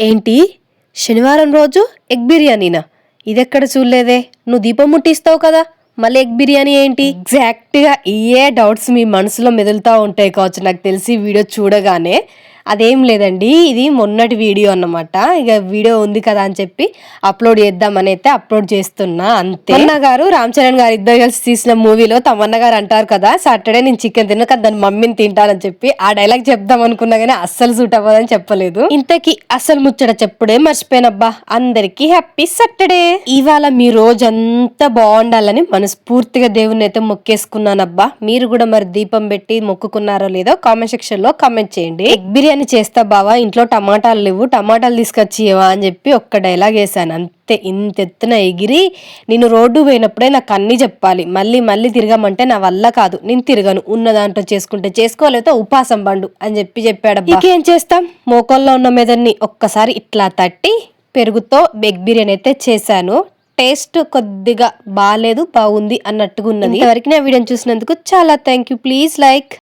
ఏంటి? శనివారం రోజు ఎగ్ బిర్యానీనా? ఇదెక్కడ చూడలేదే? నువ్వు దీపం ముట్టిస్తావు కదా. మళ్ళీ ఎగ్ బిర్యానీ ఏంటి? ఎగ్జాక్ట్గా ఏ ఇయే డౌట్స్ మీ మనసులో మెదులుతూ ఉంటాయి కావచ్చు. నాకు తెలిసి వీడియో చూడగానే అదేం లేదండి ఇది మొన్నటి వీడియో అన్నమాట. ఇక వీడియో ఉంది కదా అని చెప్పి అప్లోడ్ చేద్దామని అయితే అప్లోడ్ చేస్తున్నా అంతే. తమన్నా గారు రామ్ చరణ్ గారు ఇద్దరు కలిసి తీసిన మూవీలో తమన్న గారు అంటారు కదా సాటర్డే నేను చికెన్ తిన్నా కానీ దాని మమ్మీని తింటానని చెప్పి ఆ డైలాగ్ చెప్దాం అనుకున్నా కానీ అస్సలు సూట్ అవ్వదని చెప్పలేదు. ఇంతకీ అసలు ముచ్చట చెప్పుడే మర్చిపోయినబ్బా. అందరికి హ్యాపీ సాటర్డే. ఇవాళ మీ రోజంతా బాగుండాలని మనస్ఫూర్తిగా దేవుని అయితే మొక్కేసుకున్నానబ్బా. మీరు కూడా మరి దీపం పెట్టి మొక్కుకున్నారో లేదో కామెంట్ సెక్షన్లో కామెంట్ చేయండి. ఎగ్ బిర్యానీ చేస్తా బావా ఇంట్లో టమాటాలు లేవు టమాటాలు తీసుకొచ్చి ఇవ్వవా అని చెప్పి ఒక్క డైలాగ్ వేసాను అంతే ఇంత ఎత్తున ఎగిరి నేను రోడ్డు పోయినప్పుడే నాకు అన్ని చెప్పాలి. మళ్ళీ మళ్ళీ తిరగమంటే నా వల్ల కాదు. నేను తిరగను. ఉన్న దాంట్లో చేసుకుంటే చేసుకోలేకపోతే ఉపాసం బండు అని చెప్పి చెప్పాడు ఇంకేం చేస్తాం? మోకాల్లో ఉన్న మెదడుని ఒక్కసారి ఇట్లా తట్టి పెరుగుతో ఎగ్ బిర్యానీ అయితే చేశాను. టేస్ట్ కొద్దిగా బాగాలేదు బాగుంది అన్నట్టుగా ఉన్నది ఇంతవరకు నా వీడియోని చూసినందుకు చాలా థ్యాంక్ యూ ప్లీజ్ లైక్